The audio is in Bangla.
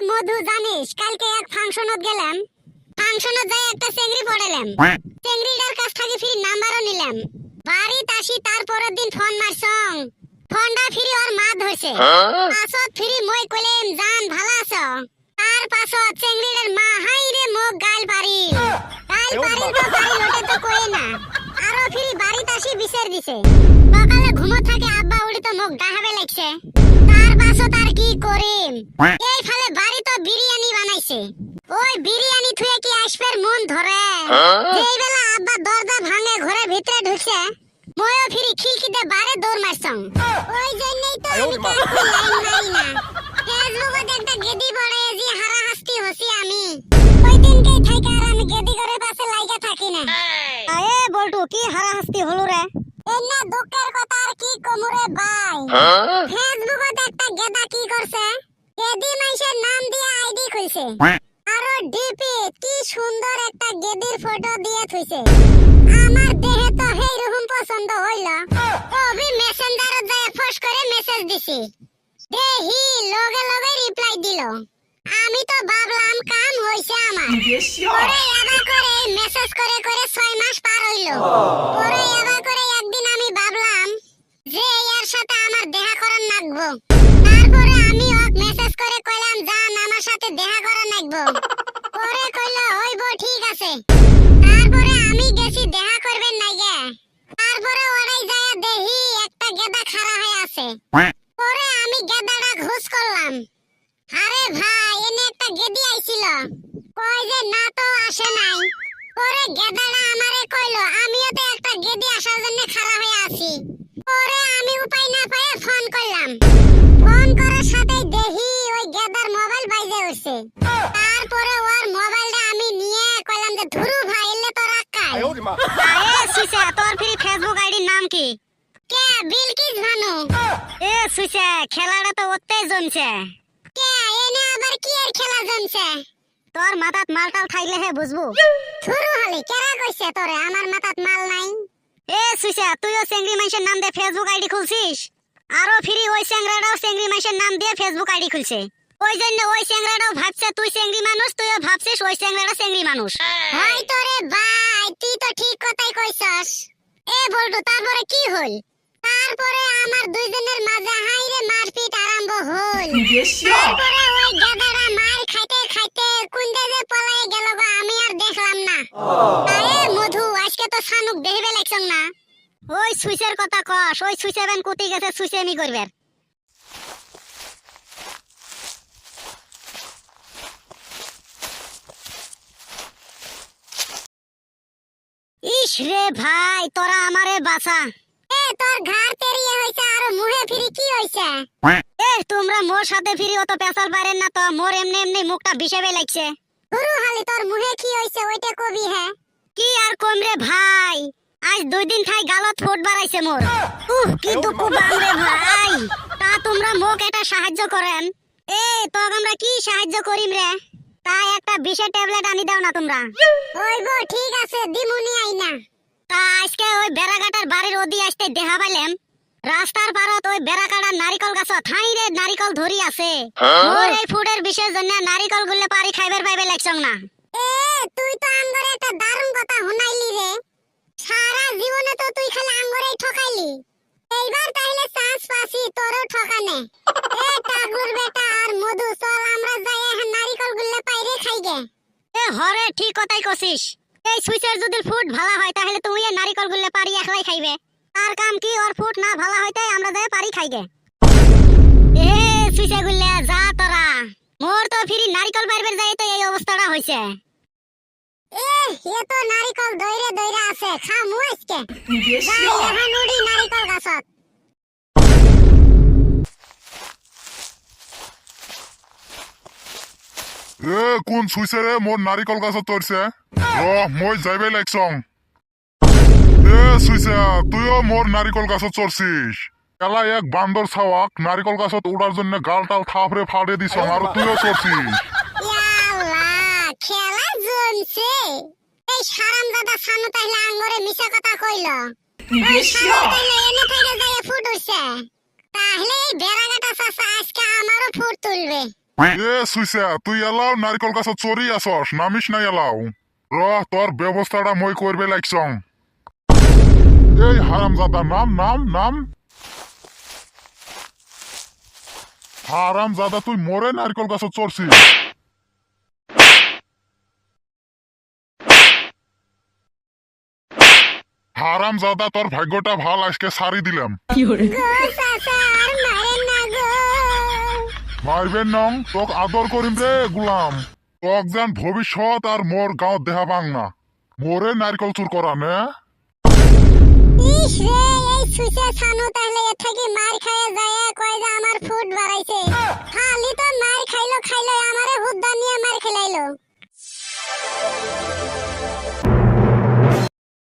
মধু জানিস কালকে এক ফাংশনত গেলাম। ফাংশনত যাই একটা চেংড়ি পড়ালাম। চেংড়িটার কাছ থেকে ফিরি নাম্বারও নিলাম। বাড়িতে আসি তার দিন ফোন মারছং ফোনটা ফিরি ওর মা ধরছে। পাছত ফিরি মই কইলাম জান ভালো আছো? তার পাছত চেংড়িটার মা হাই রে মোক গাল পারি। গাল পারি তো পারি লোটে তো কই না। আরও ফিরি বাড়িতে আসি বিচার দিছে। সকালে ঘুমো থাকে আব্বা উড়ি তো মোক ডাহাবে লাগছে। তার পাছত আর কি করিম? এই ফালে বাড়ি তো বিরিয়ানি বানাইছে। ওই বিরিয়ানি থুয়ে কি আসবের মন ধরে? এই বেলা আব্বা দরজা ভাঙে ঘরে ভিতরে ঢুকছে ময়ও ফিরি খিলকিতে বারে দৌড় মারছং। ওই জন্যই তো আমি কাউকে লাইন মারি না। ফেসবুকে একটা গেদি পড়ে যে হারা হাসতি হসি আমি। ওই দিনকেই থাইকা আর আমি গেদি করে পাশে লাইগা থাকি না। আয়ে বল্টু কি হারা হাসতি হলো রে? এন্না দুঃখের কথা আর কি কমুরে ভাই ফেসবুকত একটা গেদা কি করছে গেদি মাইসের নাম দিয়ে আইডি খুলছে আরও ডিপি, কি সুন্দর একটা গেদির ফটো দিয়ে থুইছে। আমার দেহে তো হেই রকম পছন্দ হইল। মেসেঞ্জারে করে মেসেজ দিছি। লগে লগে রিপ্লাই দিল। আমি তো ভাবলাম, কাম হইছে আমার। পরে করে মেসেজ করে করে ছয় মাস পার হইল। পরে করে একদিন আমি ভাবলাম যে, এর সাথে আমার দেখা করার নাগবো তারপরে আমি মেসেজ করে কইলাম জান আমার সাথে দেখা করা লাগবো। পরে কইল, হইব, ঠিক আছে। তারপরে আমি গেছি, দেখা করবেন নাইগে তারপরে ওরাই যায়, দেখি একটা গেদা খাড়া হয়ে আছে। পরে আমি গেদাটা ঘুষ করলাম। আরে ভাই, এনে একটা গেদি আইছিল। কই যে, না তো, আসে নাই। পরে গেদাটা আমারে কইলো, আমিও তো একটা গেদি আসার জন্য খাড়া হয়ে আছি। তারপরে ওর মোবাইলটা আমি নিয়ে কইলাম যে ধুরু ভাই এলে তো রাখাই আরে সুসে তোর ফ্রি ফেসবুক আইডির নাম কি? কে? বিলকিস ভানু। এ সুসে খেলাটা তো ওতে জমছে। কে? এনে আবার কি এর খেলা জমছে? তোর মাথাত মালটাল থাইলে হে বুঝবু। ধুরু হলি কেরা কইছে তোরে? আমার মাথাত মাল নাই। এ সুসে তুইও চেংড়ি মানুষের নাম দে ফেসবুক আইডি খুলছিস? আরও ফ্রি ওই চেংড়াটাও চেংড়ি মানুষের নাম দিয়ে ফেসবুক আইডি খুলছে। ওই জন্য ওই চ্যাংড়াটাও ভাবছে তুই চ্যাংড়ি মানুষ তুইও ভাবছিস ওই চ্যাংড়াটা চ্যাংড়ি মানুষ? ভাই তোরে ভাই তুই তো ঠিক কথাই কইছস। এ বলতো তারপরে কি হল? তারপরে আমার দুইজনের মাঝে হাইরে মারপিট আরম্ভ হল। তারপরে ওই গাদারা মার খাইতে খাইতে কুন্দে যে পলায় গেল গো আমি আর দেখলাম না। আরে মধু আজকে তো সানুক দেখবে লাগছং না। ওই সুইসের কথা কস ওই সুইসেবেন কুতি গেছে সুইসেমি করবে। রে ভাই তোরা আমারে বাঁচা। এ তোর ঘাড় তেরিয়ে হইছে আর মুহে ফিরি কি হইছে এ তোমরা মোর সাথে ফিরি অত পেশাল পারেন না তো মোর এমনি এমনি মুখটা বিষেবে লাগছে। গুরু হালি তোর মুহে কি হইছে ওইটা কবি হ্যাঁ কি আর কম রে ভাই আজ দুই দিন থাই গালত ফুট বাড়াইছে মোর। উহ কি দুঃখ বাম রে ভাই তা তোমরা মোক এটা সাহায্য করেন। এ তো আমরা কি সাহায্য করিম রে? তাই একটা বিষের ট্যাবলেট আনি দাও না তোমরা। ওইব ঠিক আছে দিমুনি আইনা। তা আজকে ওই বেড়াঘাটার বাড়ির ওদি আসতে দেখা পাইলাম। রাস্তার পারত ওই বেড়াকাটার নারিকল গাছ থাই রে নারিকল ধরি আছে। ওর এই ফুডের বিশেষ জন্য নারিকল গুলে পারি খাইবার পাইবে লাগছং না। এ তুই তো আঙ্গরে একটা দারুণ কথা হুনাইলি রে। সারা জীবনে তো তুই খালি আঙ্গরেই ঠকাইলি। এইবার তাহলে চান্স পাসি তোরও ঠকানে। এ টাগলুর বেটা আর মধু চল আমরা গে এ হরে ঠিক কথাই কছিস। এই সুইচের যদি ফুট ভালা হয় তাহলে তুমি এ নারিকল গুলে পারি একলাই খাইবে। তার কাম কি ওর ফুট না ভালা হয় তাই আমরা যাই পারি খাইগে। এ সুইচে গুলে যা তোরা। মোর তো ফিরি নারিকল বাইরবের যাই তো এই অবস্থাটা হইছে। এ এ তো নারিকল দইরে দইরে আছে খা মু আজকে। যা এ, কোন চুইছেৰে মোৰ নাৰিকল গছত তৰিছে। অহ মই যাইবে লাগছং। এ চুইছা তুইও মোৰ নাৰিকল গছত চৰছিস এলা এক বান্দৰ চাৱাক, নাৰিকল গছত উৰাৰ জন্য গাল টাল থাপৰে ফাড়ে আৰু তুইও চৰছিস এই মিছা তাহলে এই বেড়াগাটা চাচা, আজকে আমারও ফুট তুলবে। এ সুইসা তুই এলাও নারিকল গাছত চড়ি আসস নামিস না এলাও। র তোর ব্যবস্থাটা মই করবে লাগছং। এই হারামজাদা নাম নাম নাম। হারামজাদা তুই মরে নারিকল গাছত চড়ছিস। হারামজাদা তোর ভাগ্যটা ভালো আজকে সারি দিলাম। মারেন না তোক আদর করিম রে গুলাম। তোক যেন ভবিষ্যৎ আর মোর গাঁত দেহা বাং না। মোরে নারকল চুর করা নে? আমার